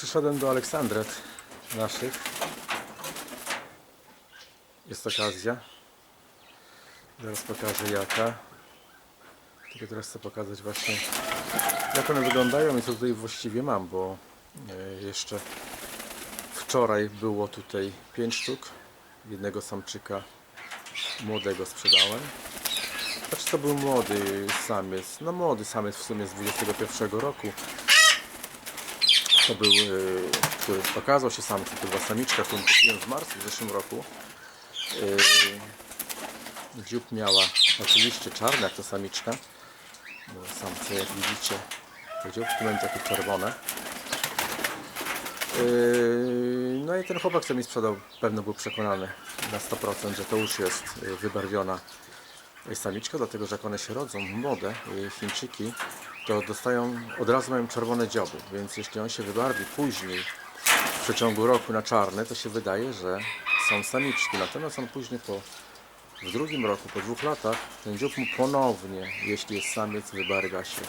Przyszedłem do Aleksandret naszych. Jest okazja. Zaraz pokażę jaka. Tylko teraz chcę pokazać właśnie jak one wyglądają i co tutaj właściwie mam, bo e, jeszcze wczoraj było tutaj 5 sztuk. Jednego samczyka młodego sprzedałem. Znaczy to był młody samiec. No młody samiec w sumie z 21 roku. To był, e, który okazał się samcem, to była samiczka, którą kupiłem w marcu w zeszłym roku. E, Dziób miała oczywiście czarne, jak to samiczka. Samce, jak widzicie, to dziób, tu będzie takie czerwone. No i ten chłopak, co mi sprzedał, pewno był przekonany na 100%, że to już jest yy, wybarwiona samiczka, dlatego że jak one się rodzą młode, yy, Chińczyki, to dostają, od razu mają czerwone dzioby, więc jeśli on się wybarwi później, w przeciągu roku na czarne, to się wydaje, że są samiczki. Natomiast on później po, w drugim roku, po dwóch latach, ten dziób mu ponownie, jeśli jest samiec, wybarwia się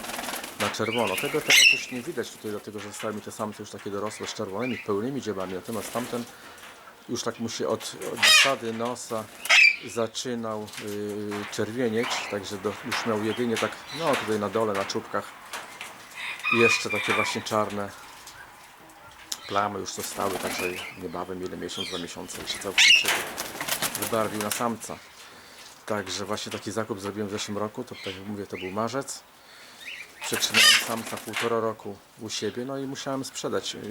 na czerwono. Tego teraz już nie widać tutaj, dlatego że zostały mi te samce już takie dorosłe z czerwonymi, pełnymi dziobami. Natomiast tamten już tak mu się od, od nosa zaczynał yy, czerwienieć, także do, już miał jedynie tak, no tutaj na dole, na czubkach jeszcze takie właśnie czarne plamy już zostały, także niebawem, ile miesiąc, dwa miesiące, jeszcze całkowicie wybarwił na samca. Także właśnie taki zakup zrobiłem w zeszłym roku, to tak jak mówię, to był marzec. Przetrzymałem samca półtora roku u siebie, no i musiałem sprzedać. Yy,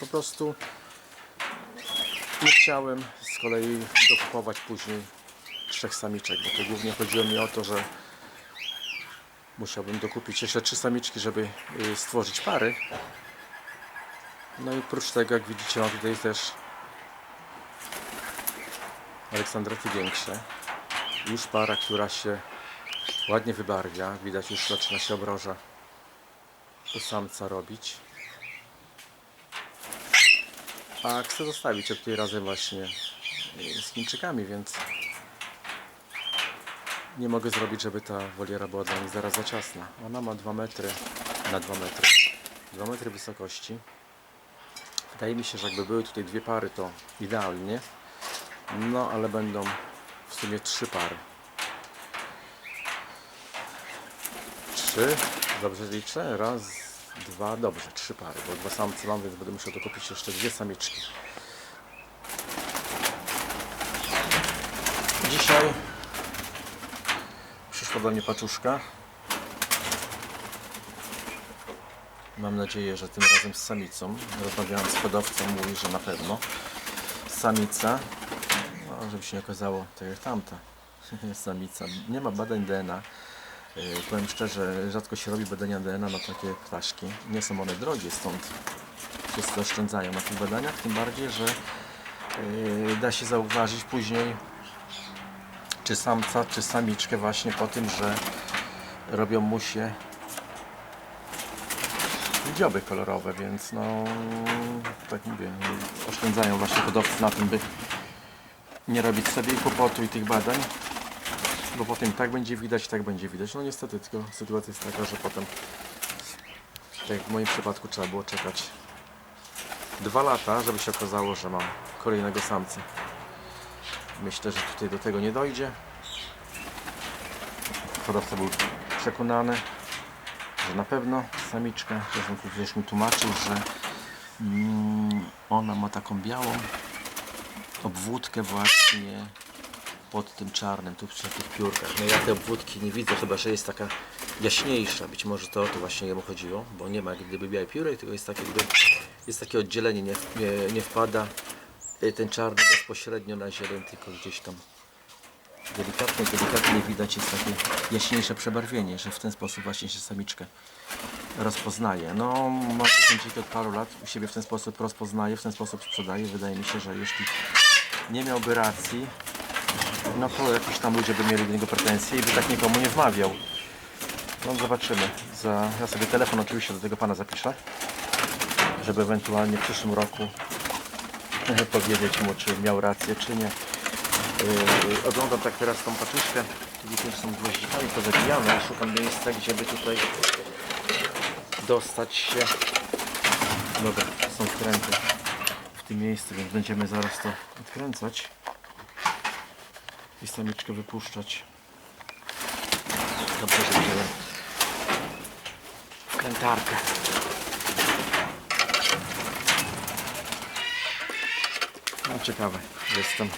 Po prostu nie chciałem z kolei dokupować później trzech samiczek, bo to głównie chodziło mi o to, że musiałbym dokupić jeszcze trzy samiczki, żeby yy, stworzyć pary. No i oprócz tego, jak widzicie, mam tutaj też Aleksandrety większe. Już para, która się ładnie wybarwia. Widać już zaczyna się obroża u samca robić. A chcę zostawić je tutaj razem właśnie y, z Chińczykami, więc nie mogę zrobić, żeby ta woliera była dla nich zaraz za ciasna. Ona ma 2 metry na 2 metry. 2 metry wysokości. Wydaje mi się, że jakby były tutaj dwie pary, to idealnie. No, ale będą w sumie trzy pary. Trzy. Dobrze liczę? Raz, dwa, dobrze, trzy pary, bo dwa samce mam, więc będę musiał dokupić jeszcze dwie samiczki. Dzisiaj przyszła do mnie paczuszka. Mam nadzieję, że tym razem z samicą. Rozmawiałem z hodowcą, mówi, że na pewno. Samica. No, żeby się nie okazało, tak jak tamta. Samica. Nie ma badań DNA. Yy, powiem szczerze, rzadko się robi badania DNA na takie ptaszki. Nie są one drogie, stąd wszyscy oszczędzają na tych badaniach. Tym bardziej, że yy, da się zauważyć później, czy samca, czy samiczkę właśnie po tym, że robią mu się dzioby kolorowe, więc no tak mówię, oszczędzają właśnie hodowcy na tym, by nie robić sobie kłopotu i tych badań, bo potem tak będzie widać, tak będzie widać. No niestety, tylko sytuacja jest taka, że potem, tak jak w moim przypadku trzeba było czekać dwa lata, żeby się okazało, że mam kolejnego samca. Myślę, że tutaj do tego nie dojdzie. Hodowca był przekonany, że na pewno samiczka, zresztą ktoś mi tłumaczył, że mm, ona ma taką białą obwódkę właśnie pod tym czarnym, tu przy tych piórkach. No ja tej obwódki nie widzę, chyba że jest taka jaśniejsza. Być może to o to właśnie jemu chodziło, bo nie ma jak gdyby białej piórek, tylko jest takie, jest takie oddzielenie, nie, nie, nie wpada ten czarny bezpośrednio na zieleń, tylko gdzieś tam delikatnie, delikatnie widać jest takie jaśniejsze przebarwienie, że w ten sposób właśnie się samiczkę rozpoznaje. No, ma to Chińczyk od paru lat u siebie w ten sposób rozpoznaje, w ten sposób sprzedaje. Wydaje mi się, że jeśli nie miałby racji, no to jakiś tam ludzie by mieli do niego pretensje i by tak nikomu nie wmawiał. No zobaczymy. Za, ja sobie telefon oczywiście do tego pana zapiszę, żeby ewentualnie w przyszłym roku powiedzieć mu, czy miał rację, czy nie. Yy, oglądam tak teraz tą paczuszkę, też są gwoździkami pozabijane i szukam miejsca, gdzie by tutaj dostać się Dobra, są wkręty w tym miejscu, więc będziemy zaraz to odkręcać i samiczkę wypuszczać. Dobrze, że wziąłem wkrętarkę. Ciekawe, jestem.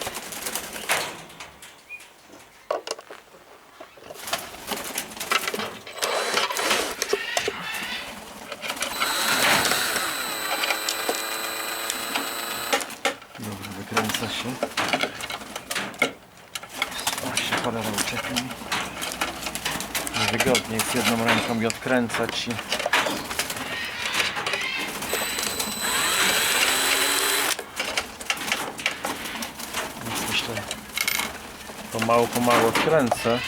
Dobra, wykręca się. Właśnie cholera uciekł mi. Niewygodnie jest jedną ręką mi odkręcać i... małą, małą wtręcę.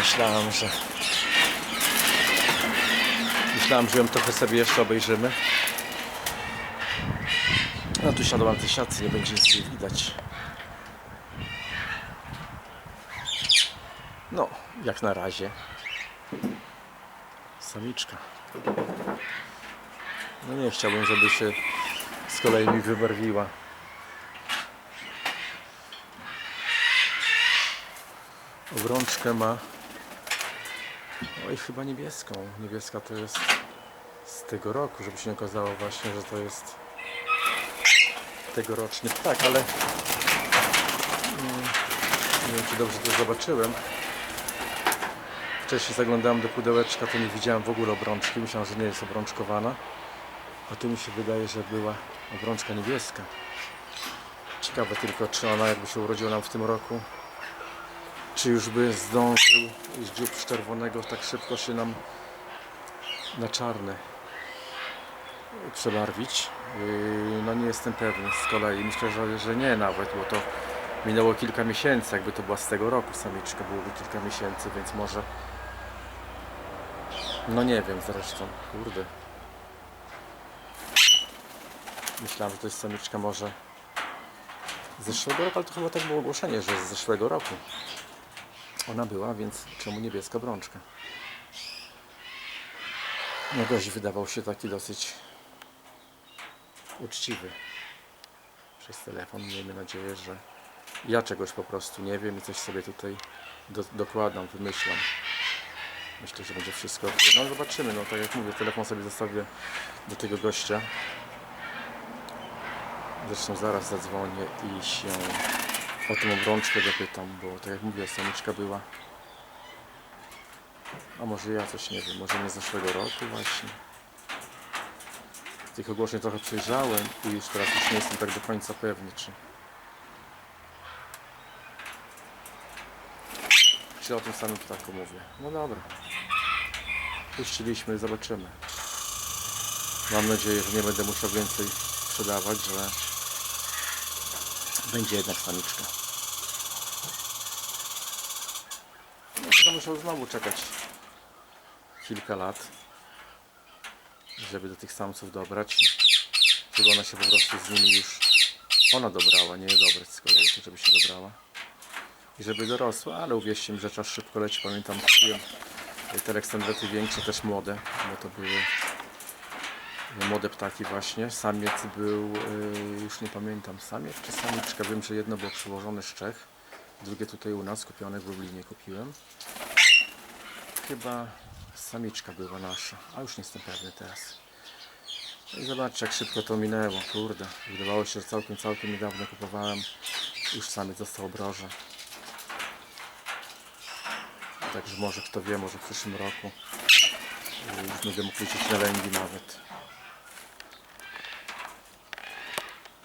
Myślałem, że... Myślałem, że ją trochę sobie jeszcze obejrzymy. No tu siadła na tej siatce, nie będzie nic widać. No, jak na razie. Samiczka. No nie chciałbym, żeby się z kolei mi wybarwiła. Obrączkę ma. Oj, chyba niebieską. Niebieska to jest z tego roku, żeby się nie okazało właśnie, że to jest tegoroczny ptak, ale mm, nie wiem czy dobrze to zobaczyłem. Wcześniej zaglądałem do pudełeczka, to nie widziałem w ogóle obrączki, myślałem, że nie jest obrączkowana. A tu mi się wydaje, że była obrączka niebieska. Ciekawe tylko, czy ona jakby się urodziła nam w tym roku, czy już by zdążył z dziób czerwonego tak szybko się nam na czarny przebarwić. Yy, No nie jestem pewny z kolei. Myślę, że, że nie nawet, bo to minęło kilka miesięcy. Jakby to była z tego roku samiczka, byłoby kilka miesięcy, więc może. No nie wiem zresztą, kurde. Myślałem, że to jest samiczka może z zeszłego roku, ale to chyba tak było ogłoszenie, że z zeszłego roku. Ona była, więc czemu niebieska brączka? No gość wydawał się taki dosyć uczciwy przez telefon. Miejmy nadzieję, że ja czegoś po prostu nie wiem i coś sobie tutaj do, dokładam, wymyślam. Myślę, że będzie wszystko ok. No zobaczymy, no tak jak mówię, telefon sobie zostawię do tego gościa. Zresztą zaraz zadzwonię i się o tą obrączkę dopytam, bo tak jak mówię, samiczka była. A może ja coś nie wiem, może nie z zeszłego roku właśnie. Tych ogłoszeń trochę przejrzałem i już teraz już nie jestem tak do końca pewny, czy... Czy o tym samym ptaku mówię. No dobra. Puściliśmy, zobaczymy. Mam nadzieję, że nie będę musiał więcej sprzedawać, że będzie jednak samiczka. Będę musiał znowu czekać kilka lat, żeby do tych samców dobrać. Żeby ona się po prostu z nimi już ona dobrała, nie dobrać z kolei, żeby się dobrała. I żeby dorosła, ale uwierzcie mi, że czas szybko leci. Pamiętam, kupiłem te Aleksandrety większe, też młode, bo to były młode ptaki właśnie. Samiec był, y, już nie pamiętam, samiec czy samiczka. Wiem, że jedno było przywożone z Czech, drugie tutaj u nas, kupione w Lublinie kupiłem. Chyba samiczka była nasza, a już nie jestem pewny teraz. No I zobaczcie jak szybko to minęło, kurde. Wydawało się, że całkiem, całkiem niedawno kupowałem. Już samiec został obroże. Także może kto wie, może w przyszłym roku już będę mógł liczyć na lęgi nawet.